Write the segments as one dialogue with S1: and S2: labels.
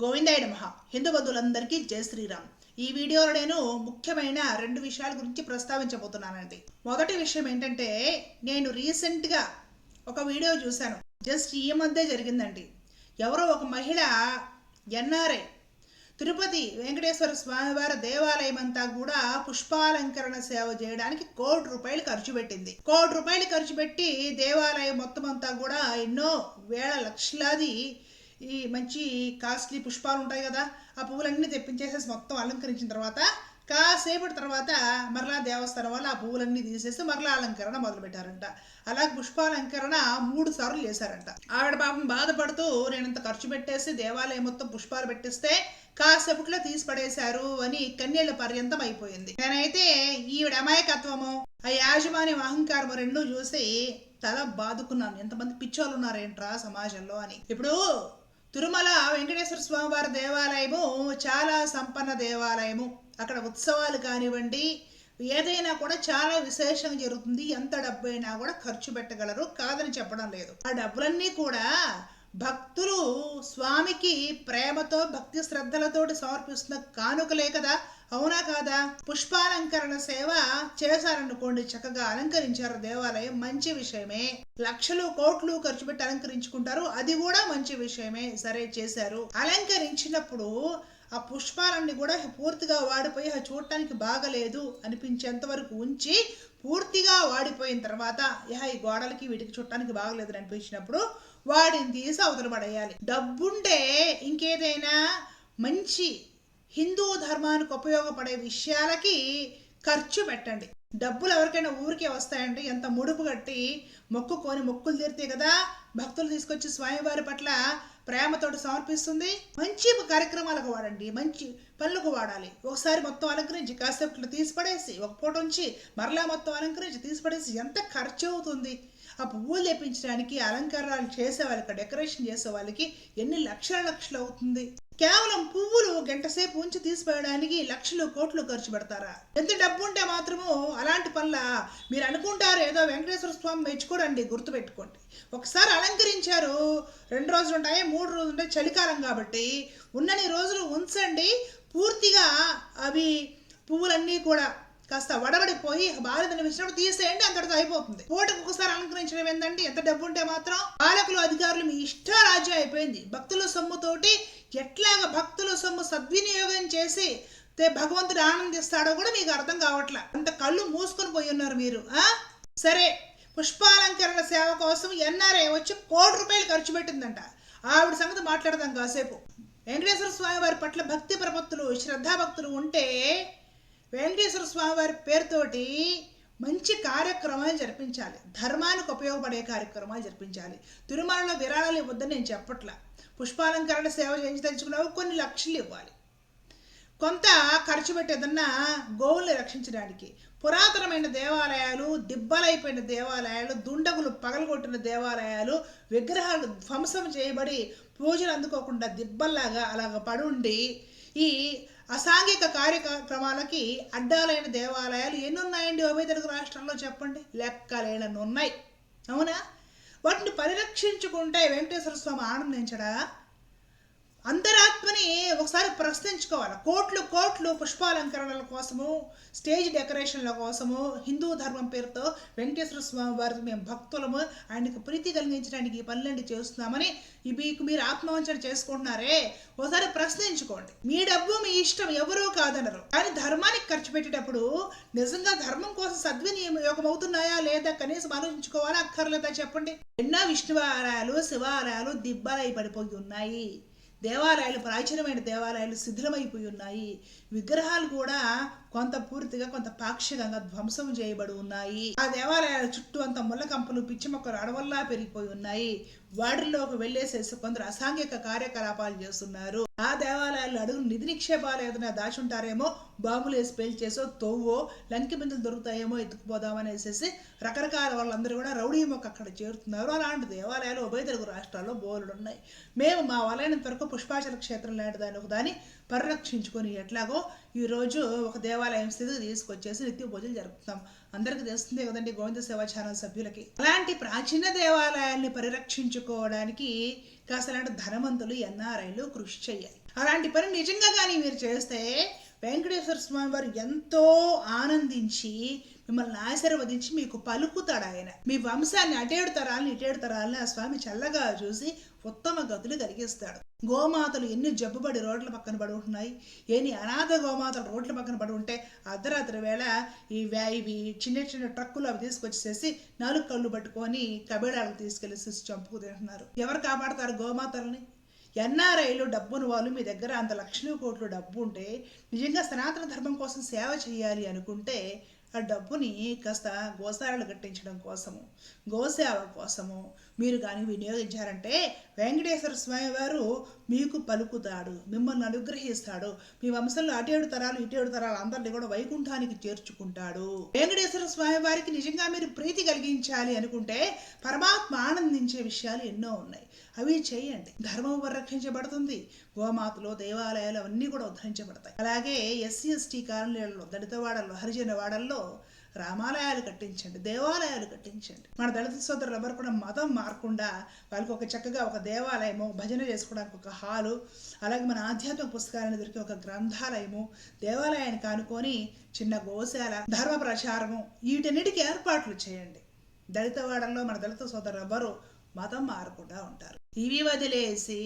S1: గోవిందాయుడు మహా హిందూ బంధువులందరికీ జై శ్రీరామ్. ఈ వీడియోలో నేను ముఖ్యమైన రెండు విషయాల గురించి ప్రస్తావించబోతున్నానండి. మొదటి విషయం ఏంటంటే నేను రీసెంట్గా ఒక వీడియో చూశాను. జస్ట్ ఈ మధ్య జరిగిందండి. ఎవరో ఒక మహిళ ఎన్ఆర్ఐ తిరుపతి వెంకటేశ్వర స్వామివారి దేవాలయం అంతా కూడా పుష్పాలంకరణ సేవ చేయడానికి కోటి రూపాయలు ఖర్చు పెట్టింది. కోటి రూపాయలు ఖర్చు పెట్టి దేవాలయం మొత్తం అంతా కూడా ఎన్నో వేల లక్షలాది ఈ మంచి కాస్ట్లీ పుష్పాలు ఉంటాయి కదా ఆ పువ్వులన్నీ తెప్పించేసేసి మొత్తం అలంకరించిన తర్వాత కాసేపటి తర్వాత మరలా దేవస్థానం వాళ్ళు ఆ పువ్వులన్నీ తీసేసి మరలా అలంకరణ మొదలు పెట్టారంట అలా పుష్పాలంకరణ మూడు సార్లు చేశారంట. ఆవిడ పాపం బాధపడుతూ నేను ఇంత ఖర్చు పెట్టేసి దేవాలయం మొత్తం పుష్పాలు పెట్టిస్తే కాసేపట్లో తీసి పడేశారు అని కన్నీళ్ళ పర్యంతం అయిపోయింది. నేనైతే ఈవిడ అమాయకత్వము ఆ యాజమాన్యం అహంకారం రెండు చూసి తల బాదుకున్నాను. ఎంతమంది పిచ్చోళ్ళు ఉన్నారేంట్రా సమాజంలో అని. ఇప్పుడు తిరుమల వెంకటేశ్వర స్వామి వారి దేవాలయము చాలా సంపన్న దేవాలయము. అక్కడ ఉత్సవాలు కానివ్వండి ఏదైనా కూడా చాలా విశేషంగా జరుగుతుంది. ఎంత డబ్బు అయినా కూడా ఖర్చు పెట్టగలరు కాదని చెప్పడం లేదు. ఆ డబ్బులన్నీ కూడా భక్తులు స్వామికి ప్రేమతో భక్తి శ్రద్ధలతోటి సమర్పిస్తున్న కానుకలే కదా? అవునా కాదా? పుష్పాలంకరణ సేవ చేశారనుకోండి చక్కగా అలంకరించారు దేవాలయం మంచి విషయమే. లక్షలు కోట్లు ఖర్చు పెట్టి అలంకరించుకుంటారు అది కూడా మంచి విషయమే. సరే చేశారు. అలంకరించినప్పుడు ఆ పుష్పాలన్నీ కూడా పూర్తిగా వాడిపోయి ఆ చూడటానికి బాగలేదు అనిపించేంత వరకు ఉంచి పూర్తిగా వాడిపోయిన తర్వాత యహ ఈ గోడలకి వీటికి చూడటానికి బాగలేదు అనిపించినప్పుడు వాడిని తీసి అవతల పడేయాలి. డబ్బుంటే ఇంకేదైనా మంచి హిందూ ధర్మానికి ఉపయోగపడే విషయాలకి ఖర్చు పెట్టండి. డబ్బులు ఎవరికైనా ఊరికే వస్తాయండి. ఎంత ముడుపు కట్టి మొక్కుకొని మొక్కులు తీరితే కదా భక్తులు తీసుకొచ్చి స్వామివారి పట్ల ప్రేమతోటి సమర్పిస్తుంది. మంచి కార్యక్రమాలకు వాడండి. మంచి పనులకు వాడాలి. ఒకసారి మొత్తం అలంకరించి కాసేపు తీసి పడేసి ఒక పూట ఉంచి మరలా మొత్తం అలంకరించి తీసి పడేసి ఎంత ఖర్చు అవుతుంది? ఆ పువ్వులు తెప్పించడానికి అలంకారాలు చేసే వాళ్ళకి డెకరేషన్ చేసే వాళ్ళకి ఎన్ని లక్షల లక్షలు అవుతుంది? కేవలం పువ్వులు గంట సేపు ఉంచి తీసిపోయడానికి లక్షలు కోట్లు ఖర్చు పెడతారా? ఎంత డబ్బు ఉంటే మాత్రము అలాంటి పనుల మీరు అనుకుంటారు ఏదో వెంకటేశ్వర స్వామి మెచ్చుకోడండి గుర్తుపెట్టుకోండి. ఒకసారి అలంకరించారు రెండు రోజులు ఉంటాయి మూడు రోజులు ఉంటాయి చలికాలం కాబట్టి ఉన్నన్ని రోజులు ఉంచండి పూర్తిగా అవి పువ్వులన్నీ కూడా కాస్త వడబడిపోయి బాలిదని విషయంలో తీసేయండి అంతటితో అయిపోతుంది. ఓటుకు ఒకసారి అలంకరించడం ఏంటంటే ఎంత డబ్బు ఉంటే మాత్రం పాలకులు అధికారులు మీ ఇష్టారాజ్యం అయిపోయింది. భక్తుల సొమ్ముతోటి ఎట్లాగ భక్తుల సొమ్ము సద్వినియోగం చేసి భగవంతుడు ఆనందిస్తాడో కూడా మీకు అర్థం కావట్లే. అంత కళ్ళు మూసుకొని పోయి ఉన్నారు మీరు ఆ? సరే పుష్పాలంకరణ సేవ కోసం ఎన్ఆర్ఐ వచ్చి కోటి రూపాయలు ఖర్చు పెట్టిందంట. ఆవిడ సంగతి మాట్లాడదాం కాసేపు. వెంకటేశ్వర స్వామి వారి పట్ల భక్తి ప్రపత్తులు శ్రద్ధాభక్తులు ఉంటే వెంకటేశ్వర స్వామి వారి పేరుతోటి మంచి కార్యక్రమాలు జరిపించాలి. ధర్మానికి ఉపయోగపడే కార్యక్రమాలు జరిపించాలి. తిరుమలలో విరాళాలు ఇవ్వద్దని నేను చెప్పట్లా. పుష్పాలంకరణ సేవ చేయించి తెచ్చుకున్నావు కొన్ని లక్షలు ఇవ్వాలి. కొంత ఖర్చు పెట్టేదన్నా గోవుల్ని రక్షించడానికి. పురాతనమైన దేవాలయాలు దిబ్బలైపోయిన దేవాలయాలు దుండగులు పగలగొట్టిన దేవాలయాలు విగ్రహాలు ధ్వంసం చేయబడి పూజలు అందుకోకుండా దిబ్బల్లాగా అలాగ పడుండి ఈ అసాంఘిక కార్యక్రమాలకి అడ్డాలైన దేవాలయాలు ఎన్ని ఉన్నాయండి ఉభయ తెలుగు రాష్ట్రాల్లో చెప్పండి? లెక్కలేనన్ని ఉన్నాయి అవునా? వాటిని పరిరక్షించుకుంటే వెంకటేశ్వర స్వామి ఆనందించడా? అంతరాత్మని ఒకసారి ప్రశ్నించుకోవాలి. కోట్లు కోట్లు పుష్పాలంకరణల కోసము స్టేజ్ డెకరేషన్ల కోసము హిందూ ధర్మం పేరుతో వెంకటేశ్వర స్వామి వారికి మేము భక్తులము. ఆయనకు ప్రీతి కలిగించడానికి ఈ పనులన్నీ చేస్తున్నామని మీకు మీరు ఆత్మవంచన చేసుకుంటున్నారే? ఒకసారి ప్రశ్నించుకోండి. మీ డబ్బు మీ ఇష్టం ఎవరూ కాదనరు. కానీ ధర్మానికి ఖర్చు పెట్టేటప్పుడు నిజంగా ధర్మం కోసం సద్వినియోగం అవుతున్నాయా లేదా కనీసం ఆలోచించుకోవాలా? అక్కర్లేదా చెప్పండి. ఎన్నో విష్ణువాలయాలు శివాలయాలు దిబ్బలై పడిపోయి ఉన్నాయి. దేవాలయాలు ప్రాచీనమైన దేవాలయాలు శిథిలమైపోయి ఉన్నాయి. విగ్రహాలు కూడా కొంత పూర్తిగా కొంత పాక్షికంగా ధ్వంసం చేయబడి ఉన్నాయి. ఆ దేవాలయాల చుట్టూ అంత ముళ్ళ కంపలు పిచ్చి మొక్కలు అడవల్లా పెరిగిపోయి ఉన్నాయి. వాటిల్లోకి వెళ్ళేసేసి కొందరు అసాంఘిక కార్యకలాపాలు చేస్తున్నారు. ఆ దేవాలయాలు అడుగు నిధి నిక్షేపాలు ఏదైనా దాచుంటారేమో బాంబులు వేసి పేల్చేసో తవ్వో లంకి బిందులు దొరుకుతాయేమో ఎత్తుకుపోదామనేసేసి రకరకాల వాళ్ళందరూ కూడా రౌడీ మొక్క అక్కడ చేరుతున్నారు. అలాంటి దేవాలయాలు ఉభయ తెలుగు రాష్ట్రాల్లో బోలుడు ఉన్నాయి మేము మా వలైనంత వరకు పుష్పాచల క్షేత్రం లాంటి దాని ఒక పరిరక్షించుకొని ఎట్లాగో ఈరోజు ఒక దేవాలయం స్థితికి తీసుకొచ్చేసి నిత్య పూజలు జరుపుతాం. అందరికీ తెలుస్తుంది కదండి గోవింద సేవా ఛానల్ సభ్యులకి. అలాంటి ప్రాచీన దేవాలయాల్ని పరిరక్షించుకోవడానికి కాస్త అలాంటి ధనవంతులు ఎన్ఆర్ఐలు కృషి చేయాలి. అలాంటి పని నిజంగా కానీ మీరు చేస్తే వెంకటేశ్వర స్వామి వారు ఎంతో ఆనందించి మిమ్మల్ని ఆశీర్వదించి మీకు పలుకుతాడు ఆయన. మీ వంశాన్ని అటేడు తరాలని ఇటేడు తరాలని ఆ స్వామి చల్లగా చూసి ఉత్తమ గతులు కలిగిస్తాడు. గోమాతలు ఎన్ని జబ్బుబడి రోడ్ల పక్కన పడి ఉంటున్నాయి ఎన్ని అనాథ గోమాతలు రోడ్ల పక్కన పడి ఉంటే అర్ధరాత్రి వేళ ఈ వ్యా ఇవి చిన్న చిన్న ట్రక్కులు అవి తీసుకొచ్చేసేసి నాలుగు కళ్ళు పట్టుకొని కబేడాలకు తీసుకెళ్ళి చంపుకు తింటున్నారు. ఎవరు కాపాడతారు గోమాతల్ని? ఎన్ఆర్ఐలు డబ్బును వాళ్ళు మీ దగ్గర అంత లక్షల కోట్లు డబ్బు ఉంటే నిజంగా సనాతన ధర్మం కోసం సేవ చేయాలి అనుకుంటే ఆ డబ్బుని కాస్త గోశాలలు కట్టించడం కోసము గోసేవ కోసము మీరు కానీ వినియోగించారంటే వెంకటేశ్వర స్వామి వారు మీకు పలుకుతాడు మిమ్మల్ని అనుగ్రహిస్తాడు మీ వంశంలో అటేడు తరాలు ఇటేడు తరాలు అందరినీ కూడా వైకుంఠానికి చేర్చుకుంటాడు. వెంకటేశ్వర స్వామి వారికి నిజంగా మీరు ప్రీతి కలిగించాలి అనుకుంటే పరమాత్మ ఆనందించే విషయాలు ఎన్నో ఉన్నాయి. అవి చేయండి. ధర్మం పరిరక్షించబడుతుంది. గోమాతలు దేవాలయాలు అవన్నీ కూడా ఉద్ధరించబడతాయి. అలాగే ఎస్సీ ఎస్టీ కాలనీలలో దళితవాడల్లో హరిజన వాడల్లో రామాలయాలు కట్టించండి దేవాలయాలు కట్టించండి. మన దళిత సోదరులు ఎవరు కూడా మతం మారకుండా వాళ్ళకి ఒక చక్కగా ఒక దేవాలయము భజన చేసుకోవడానికి ఒక హాలు అలాగే మన ఆధ్యాత్మిక పుస్తకాలను దొరికే ఒక గ్రంథాలయము దేవాలయాన్ని కానుకొని చిన్న గోశాల ధర్మ ప్రచారము వీటన్నిటికీ ఏర్పాట్లు చేయండి. దళితవాడల్లో మన దళిత సోదరులు ఎవరు మతం మారకుండా ఉంటారు. ఇవి వదిలేసి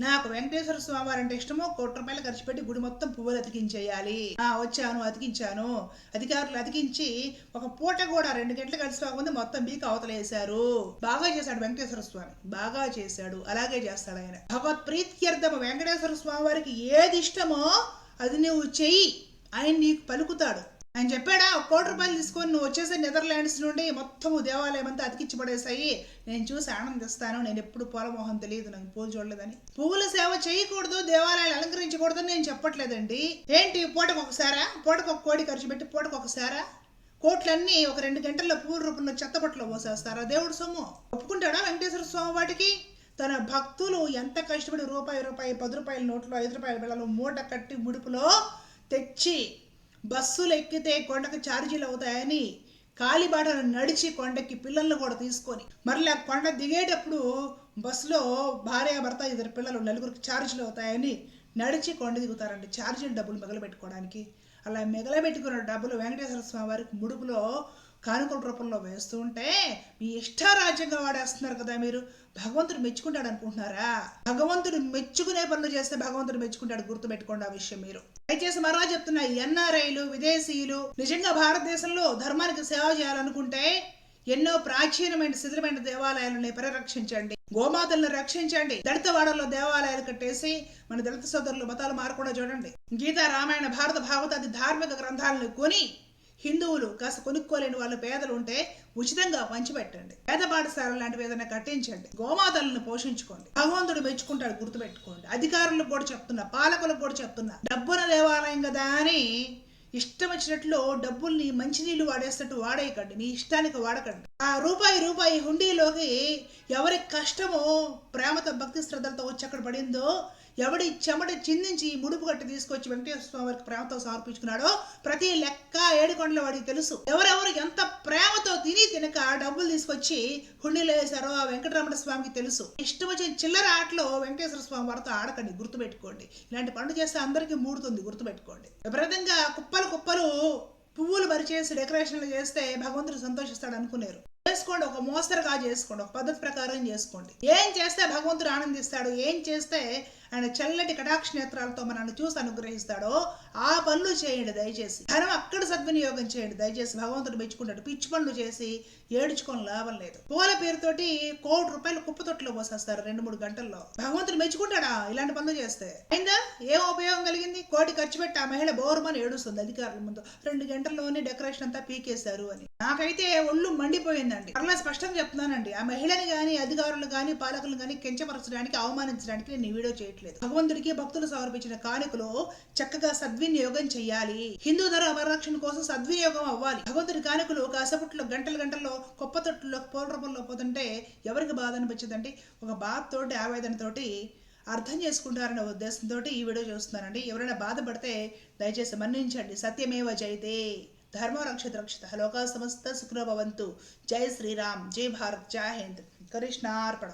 S1: నాకు వెంకటేశ్వర స్వామి వారు అంటే ఇష్టమో కోటి రూపాయలు ఖర్చు పెట్టి గుడి మొత్తం పువ్వులు అతికించేయాలి. ఆ వచ్చాను అతికించాను. అధికారులు అతికించి ఒక పూట కూడా రెండు గంటలు కలిసి కాకముందు మొత్తం బీక అవతలేశారు. బాగా చేశాడు వెంకటేశ్వర స్వామి. బాగా చేశాడు. అలాగే చేస్తాడు ఆయన. భగవత్ ప్రీత్యర్థము వెంకటేశ్వర స్వామి వారికి ఏది ఇష్టమో అది నువ్వు చెయ్యి. ఆయన నీకు పలుకుతాడు. ఆయన చెప్పాడా ఒక కోటి రూపాయలు తీసుకొని నువ్వు వచ్చేసి నెదర్లాండ్స్ నుండి మొత్తము దేవాలయం అంతా అతికించి పడేసాయి నేను చూసి ఆనందిస్తాను నేను ఎప్పుడు పూలమోహం తెలియదు నాకు పూలు చూడలేదని. పువ్వుల సేవ చేయకూడదు దేవాలయాలు అలంకరించకూడదని నేను చెప్పట్లేదండి. ఏంటి పూటకు ఒకసారా? పూటకు ఒక కోడి ఖర్చు పెట్టి పూటకు ఒకసారా? కోట్లన్నీ ఒక రెండు గంటల్లో పూల రూపంలో చెత్తపట్లో పోసేస్తారా? దేవుడు సొమ్ము. ఒప్పుకుంటాడా వెంకటేశ్వర స్వామి వాటికి? తన భక్తులు ఎంత కష్టపడి రూపాయి రూపాయి పది రూపాయల నోట్లో ఐదు రూపాయల బిళ్ళలో మూట కట్టి ముడుపులో తెచ్చి బస్సులు ఎక్కితే కొండకు ఛార్జీలు అవుతాయని కాలిబాటను నడిచి కొండకి పిల్లల్ని కూడా తీసుకొని. మరలా కొండ దిగేటప్పుడు బస్సులో భార్య భర్త ఇద్దరు పిల్లలు నలుగురికి ఛార్జీలు అవుతాయని నడిచి కొండ దిగుతారండి. ఛార్జీలు డబ్బులు మిగలబెట్టుకోవడానికి. అలా మిగలబెట్టుకున్న డబ్బులు వెంకటేశ్వర స్వామి వారికి ముడుపులో కానుకల రూపంలో వేస్తూ ఉంటే మీ ఇష్టారాజ్యంగా వాడేస్తున్నారు కదా మీరు. భగవంతుడు మెచ్చుకుంటాడు అనుకుంటున్నారా? భగవంతుడు మెచ్చుకునే పనులు చేస్తే భగవంతుడు మెచ్చుకుంటాడు గుర్తుపెట్టుకోండి ఆ విషయం మీరు. దయచేసి మరో చెప్తున్నా ఎన్ఆర్ఐలు విదేశీయులు నిజంగా భారతదేశంలో ధర్మానికి సేవ చేయాలనుకుంటే ఎన్నో ప్రాచీనమైన శిథిలమైన దేవాలయాలని పరిరక్షించండి. గోమాతలను రక్షించండి. దళిత వాడల్లో దేవాలయాలు కట్టేసి మన దళిత సోదరులు మతాలు మారకుండా చూడండి. గీత రామాయణ భారత భాగవతాది ధార్మిక గ్రంథాలను కొని హిందువులు కాస్త కొనుక్కోలేని వాళ్ళు పేదలు ఉంటే ఉచితంగా పంచిపెట్టండి పేద పాఠశాల లాంటివి ఏదైనా కట్టించండి. గోమాతలను పోషించుకోండి. భగవంతుడు మెచ్చుకుంటాడు గుర్తుపెట్టుకోండి. అధికారులకు కూడా చెప్తున్నా పాలకులకు కూడా చెప్తున్నా. డబ్బున దేవాలయం కదా అని ఇష్టం వచ్చినట్లు డబ్బుల్ని మంచినీళ్ళు వాడేసినట్టు వాడేయకండి. నీ ఇష్టానికి వాడకండి. ఆ రూపాయి రూపాయి హుండీలోకి ఎవరి కష్టమో ప్రేమతో భక్తి శ్రద్ధలతో వచ్చి అక్కడ పడిందో ఎవడి చెమట చిందించి ముడుపు కట్టి తీసుకొచ్చి వెంకటేశ్వర స్వామి వారికి ప్రేమతో సమర్పించుకున్నాడో ప్రతి లెక్క ఏడుకొండల వాడికి తెలుసు. ఎవరెవరు ఎంత ప్రేమతో తిని తినక డబ్బులు తీసుకొచ్చి హుండీలో వేశారో ఆ వెంకటరమణ స్వామికి తెలుసు. ఇష్టం వచ్చిన చిల్లర ఆటలో వెంకటేశ్వర స్వామి వారితో ఆడకండి గుర్తుపెట్టుకోండి. ఇలాంటి పనులు చేస్తే అందరికీ మూడుతుంది గుర్తుపెట్టుకోండి. విపరీతంగా కుప్పలు కుప్పలు పువ్వులు పరిచేసి డెకరేషన్లు చేస్తే భగవంతుడు సంతోషిస్తాడు అనుకునేరు. చేసుకోండి ఒక మోస్తరుగా చేసుకోండి ఒక పద్ధతి ప్రకారం చేసుకోండి. ఏం చేస్తే భగవంతుడు ఆనందిస్తాడు ఏం చేస్తే ఆయన చల్లటి కటాక్ష నేత్రాలతో మనల్ని చూసి అనుగ్రహిస్తాడో ఆ పనులు చేయండి దయచేసి. ధనం అక్కడ సద్వినియోగం చేయండి దయచేసి. భగవంతుడు మెచ్చుకుంటాడు పిచ్చి పనులు చేసి ఏడుచుకొని లాభం లేదు. పూల పేరుతోటి కోటి రూపాయలు కుప్పతొట్టులో పోసేస్తారు రెండు మూడు గంటల్లో. భగవంతుడు మెచ్చుకుంటాడా ఇలాంటి పనులు చేస్తే? అయిందా? ఏం ఉపయోగం కలిగింది? కోటి ఖర్చు పెట్టి ఆ మహిళ బోరుమని ఏడుస్తుంది అధికారుల ముందు. రెండు గంటల్లోనే డెకరేషన్ అంతా పీకేశారు అని. నాకైతే ఒళ్ళు మండిపోయిందండి. అలా స్పష్టంగా చెప్తున్నానండి. ఆ మహిళని కానీ అధికారులు కానీ పాలకులు కానీ కించపరచడానికి అవమానించడానికి నేను ఈ వీడియో చేయట్లేదు. భగవంతుడికి భక్తులు సమర్పించిన కానుకలు చక్కగా సద్వినియోగం చేయాలి హిందూ ధర పరిరక్షణ కోసం సద్వినియోగం అవ్వాలి. భగవంతుడి కానుకలు కాసేపట్లో గంటల గంటల్లో కుప్ప తొట్టులో పూల రూపంలో పోతుంటే ఎవరికి బాధ అనిపించదండి? ఒక బాధతోటి ఆవేదనతోటి అర్థం చేసుకుంటారనే ఉద్దేశంతో ఈ వీడియో చూస్తున్నానండి. ఎవరైనా బాధపడితే దయచేసి మన్నించండి. సత్యమేవ జైతే ధర్మ రక్షిత రక్షిత. లోకా సమస్త సుఖనోభవంతు జై శ్రీరామ్. జై భారత్. జై హింద్. కృష్ణార్పణ.